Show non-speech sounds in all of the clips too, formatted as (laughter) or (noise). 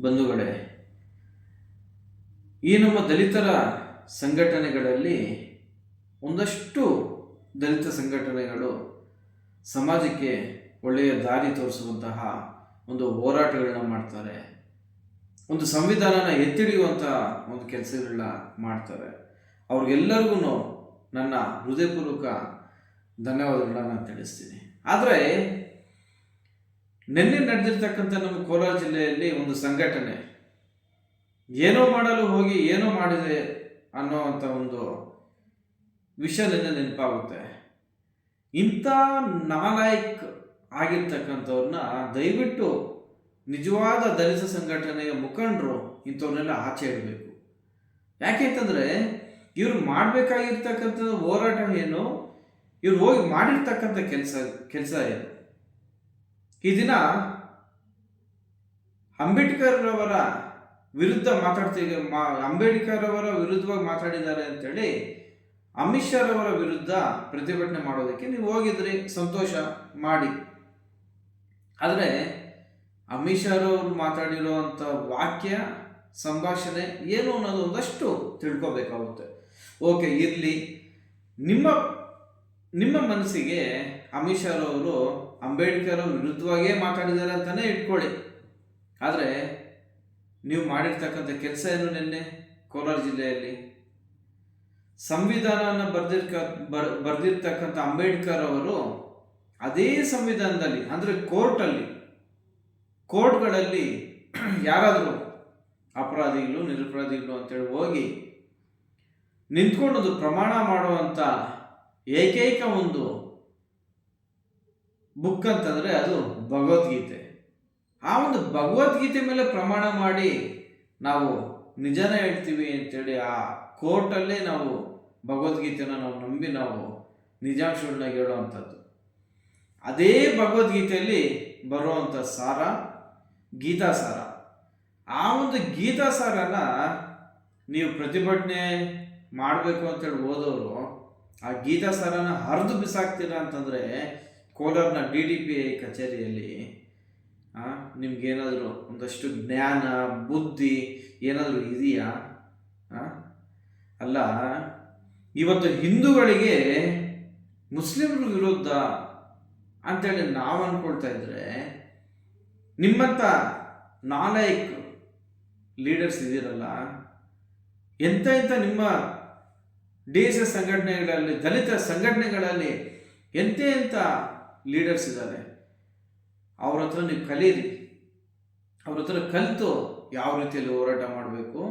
ಬಂಧುಗಳೇ, ಈ ನಮ್ಮ ದಲಿತರ ಸಂಘಟನೆಗಳಲ್ಲಿ ಒಂದಷ್ಟು ದಲಿತ ಸಂಘಟನೆಗಳು ಸಮಾಜಕ್ಕೆ ಒಳ್ಳೆಯ ದಾರಿ ತೋರಿಸುವಂತಹ ಒಂದು ಹೋರಾಟಗಳನ್ನ ಮಾಡ್ತಾರೆ. ಒಂದು ಸಂವಿಧಾನನ ಎತ್ತಿಡಿಯುವಂತಹ ಒಂದು ಕೆಲಸಗಳನ್ನ ಮಾಡ್ತಾರೆ. ಅವ್ರಿಗೆಲ್ಲರಿಗೂ ನನ್ನ ಹೃದಯಪೂರ್ವಕ ಧನ್ಯವಾದಗಳನ್ನು ನಾನು ತಿಳಿಸ್ತೀನಿ. ಆದರೆ ನಿನ್ನೆ ನಡೆದಿರ್ತಕ್ಕಂಥ ನಮ್ಮ ಕೋಲಾರ ಜಿಲ್ಲೆಯಲ್ಲಿ ಒಂದು ಸಂಘಟನೆ ಏನೋ ಮಾಡಲು ಹೋಗಿ ಏನೋ ಮಾಡಿದೆ ಅನ್ನೋವಂಥ ಒಂದು ವಿಷಯ ನಿನ್ನೆ ನೆನಪಾಗುತ್ತೆ. ಇಂಥ ನಾಲಾಯಕ್ ಆಗಿರ್ತಕ್ಕಂಥವ್ರನ್ನ ದಯವಿಟ್ಟು ನಿಜವಾದ ದಲಿತ ಸಂಘಟನೆಯ ಮುಖಂಡರು ಇಂಥವ್ರನ್ನೆಲ್ಲ ಆಚೆ ಇಡಬೇಕು. ಯಾಕೆ ಅಂತಂದರೆ ಇವರು ಮಾಡಬೇಕಾಗಿರ್ತಕ್ಕಂಥ ಹೋರಾಟ ಏನು, ಇವ್ರು ಹೋಗಿ ಮಾಡಿರ್ತಕ್ಕಂಥ ಕೆಲಸ ಕೆಲಸ ಏನು? ಈ ದಿನ ಅಂಬೇಡ್ಕರ್ ಅವರ ವಿರುದ್ಧ ಮಾತಾಡ್ತೀವಿ ಮಾ ಅಂಬೇಡ್ಕರ್ ಅವರ ವಿರುದ್ಧವಾಗಿ ಮಾತಾಡಿದ್ದಾರೆ ಅಂತೇಳಿ ಅಮಿತ್ ಶಾ ಅವರ ವಿರುದ್ಧ ಪ್ರತಿಭಟನೆ ಮಾಡೋದಕ್ಕೆ ನೀವು ಹೋಗಿದ್ರಿ, ಸಂತೋಷ ಮಾಡಿ. ಆದರೆ ಅಮಿತ್ ಶಾ ಅವರು ಮಾತಾಡಿರುವಂಥ ವಾಕ್ಯ, ಸಂಭಾಷಣೆ ಏನು ಅನ್ನೋದು ಒಂದಷ್ಟು ತಿಳ್ಕೊಬೇಕಾಗುತ್ತೆ. ಓಕೆ, ಇರಲಿ. ನಿಮ್ಮ ನಿಮ್ಮ ಮನಸ್ಸಿಗೆ ಅಮಿತ್ ಶಾ ಅವರು ಅಂಬೇಡ್ಕರ್ ಅವ್ರ ವಿರುದ್ಧವಾಗೇ ಮಾತಾಡಿದ್ದಾರೆ ಅಂತಲೇ ಇಟ್ಕೊಳ್ಳಿ. ಆದರೆ ನೀವು ಮಾಡಿರ್ತಕ್ಕಂಥ ಕೆಲಸ ಏನು ನಿನ್ನೆ ಕೋಲಾರ ಜಿಲ್ಲೆಯಲ್ಲಿ? ಸಂವಿಧಾನವನ್ನು ಬರ್ದಿರ್ಕ ಬರ್ ಬರೆದಿರ್ತಕ್ಕಂಥ ಅಂಬೇಡ್ಕರ್ ಅವರು ಅದೇ ಸಂವಿಧಾನದಲ್ಲಿ, ಅಂದರೆ ಕೋರ್ಟಲ್ಲಿ, ಕೋರ್ಟ್ಗಳಲ್ಲಿ (clears throat) ಯಾರಾದರೂ ಅಪರಾಧಿಗಳು, ನಿರಪರಾಧಿಗಳು ಅಂತೇಳಿ ಹೋಗಿ ನಿಂತ್ಕೊಂಡು ಪ್ರಮಾಣ ಮಾಡುವಂಥ ಏಕೈಕ ಒಂದು ಬುಕ್ ಅಂತಂದರೆ ಅದು ಭಗವದ್ಗೀತೆ. ಆ ಒಂದು ಭಗವದ್ಗೀತೆ ಮೇಲೆ ಪ್ರಮಾಣ ಮಾಡಿ ನಾವು ನಿಜನ ಹೇಳ್ತೀವಿ ಅಂತೇಳಿ ಆ ಕೋರ್ಟಲ್ಲೇ ನಾವು ಭಗವದ್ಗೀತೆನ ನಾವು ನಂಬಿ ನಾವು ನಿಜಾಂಶಗಳನ್ನ ಹೇಳುವಂಥದ್ದು. ಅದೇ ಭಗವದ್ಗೀತೆಯಲ್ಲಿ ಬರುವಂಥ ಸಾರ ಗೀತಾ ಸಾರ ಆ ಒಂದು ಗೀತಾ ಸಾರನ ನೀವು ಪ್ರತಿಭಟನೆ ಮಾಡಬೇಕು ಅಂತೇಳಿ ಓದೋರು ಆ ಗೀತಾ ಸರನ ಹರಿದು ಬಿಸಾಕ್ತೀರಾ ಅಂತಂದರೆ ಕೋಲಾರ್ನ ಡಿ ಡಿ ಪಿ ಐ ಕಚೇರಿಯಲ್ಲಿ ನಿಮ್ಗೇನಾದರೂ ಒಂದಷ್ಟು ಜ್ಞಾನ, ಬುದ್ಧಿ ಏನಾದರೂ ಇದೆಯಾ? ಅಲ್ಲ, ಇವತ್ತು ಹಿಂದೂಗಳಿಗೆ ಮುಸ್ಲಿಮರ ವಿರುದ್ಧ ಅಂತೇಳಿ ನಾವು ಅನ್ಕೊಳ್ತಾ ಇದ್ರೆ ನಿಮ್ಮಂಥ ನಾಲಾಯಕ್ ಲೀಡರ್ಸ್ ಇದ್ದೀರಲ್ಲ ಎಂಥ ಎಂಥ ನಿಮ್ಮ ಎಸ್ ಸಂಘಟನೆಗಳಲ್ಲಿ, ದಲಿತ ಸಂಘಟನೆಗಳಲ್ಲಿ ಎಂತೆ ಎಂಥ ಲೀಡರ್ಸ್ ಇದ್ದಾರೆ? ಅವ್ರ ಹತ್ರ ನೀವು ಕಲೀರಿ. ಅವ್ರ ಹತ್ರ ಕಲಿತು ಯಾವ ರೀತಿಯಲ್ಲಿ ಹೋರಾಟ ಮಾಡಬೇಕು?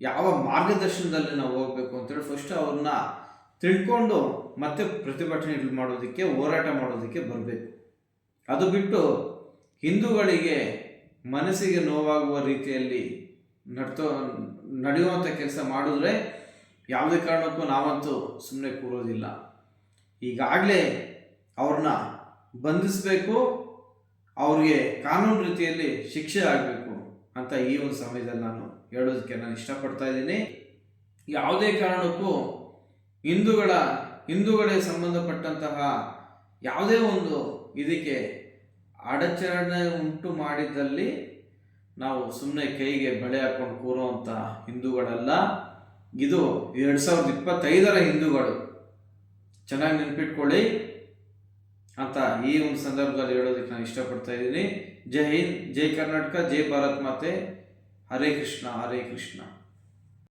ಯಾವ ಮಾರ್ಗದರ್ಶನದಲ್ಲಿ ನಾವು ಹೋಗಬೇಕು ಅಂತೇಳಿ ಫಸ್ಟ್ ಅವ್ರನ್ನ ತಿಳ್ಕೊಂಡು ಮತ್ತೆ ಪ್ರತಿಭಟನೆಗಳು ಮಾಡೋದಕ್ಕೆ, ಹೋರಾಟ ಮಾಡೋದಕ್ಕೆ ಬರಬೇಕು. ಅದು ಬಿಟ್ಟು ಹಿಂದೂಗಳಿಗೆ ಮನಸ್ಸಿಗೆ ನೋವಾಗುವ ರೀತಿಯಲ್ಲಿ ನಡ್ತೋ ನಡೆಯುವಂಥ ಕೆಲಸ ಮಾಡಿದ್ರೆ ಯಾವುದೇ ಕಾರಣಕ್ಕೂ ನಾವಂತೂ ಸುಮ್ಮನೆ ಕೂರೋದಿಲ್ಲ. ಈಗಾಗಲೇ ಅವ್ರನ್ನ ಬಂಧಿಸಬೇಕು, ಅವ್ರಿಗೆ ಕಾನೂನು ರೀತಿಯಲ್ಲಿ ಶಿಕ್ಷೆ ಆಗಬೇಕು ಅಂತ ಈ ಒಂದು ಸಮಯದಲ್ಲಿ ನಾನು ಹೇಳೋದಕ್ಕೆ ನಾನು ಇಷ್ಟಪಡ್ತಾ ಇದ್ದೀನಿ. ಯಾವುದೇ ಕಾರಣಕ್ಕೂ ಹಿಂದೂಗಳ ಹಿಂದೂಗಳಿಗೆ ಸಂಬಂಧಪಟ್ಟಂತಹ ಯಾವುದೇ ಒಂದು ಇದಕ್ಕೆ ಅಡಚಣೆ ಉಂಟು ಮಾಡಿದ್ದಲ್ಲಿ ನಾವು ಸುಮ್ಮನೆ ಕೈಗೆ ಬಳೆ ಹಾಕೊಂಡು ಕೂರುವಂಥ ಹಿಂದೂಗಳಲ್ಲ. ಇದು ಎರಡು ಸಾವಿರದ ಇಪ್ಪತ್ತೈದರ ಹಿಂದೂಗಳು. ಚೆನ್ನಾಗಿ ನೆನ್ಪಿಟ್ಕೊಳ್ಳಿ ಅಂತ ಈ ಒಂದು ಸಂದರ್ಭದಲ್ಲಿ ಹೇಳೋದಕ್ಕೆ ನಾನು ಇಷ್ಟಪಡ್ತಾ ಇದ್ದೀನಿ. ಜೈ ಹಿಂದ್, ಜೈ ಕರ್ನಾಟಕ, ಜೈ ಭಾರತ್ ಮಾತೆ. ಹರೇ ಕೃಷ್ಣ ಹರೇ ಕೃಷ್ಣ.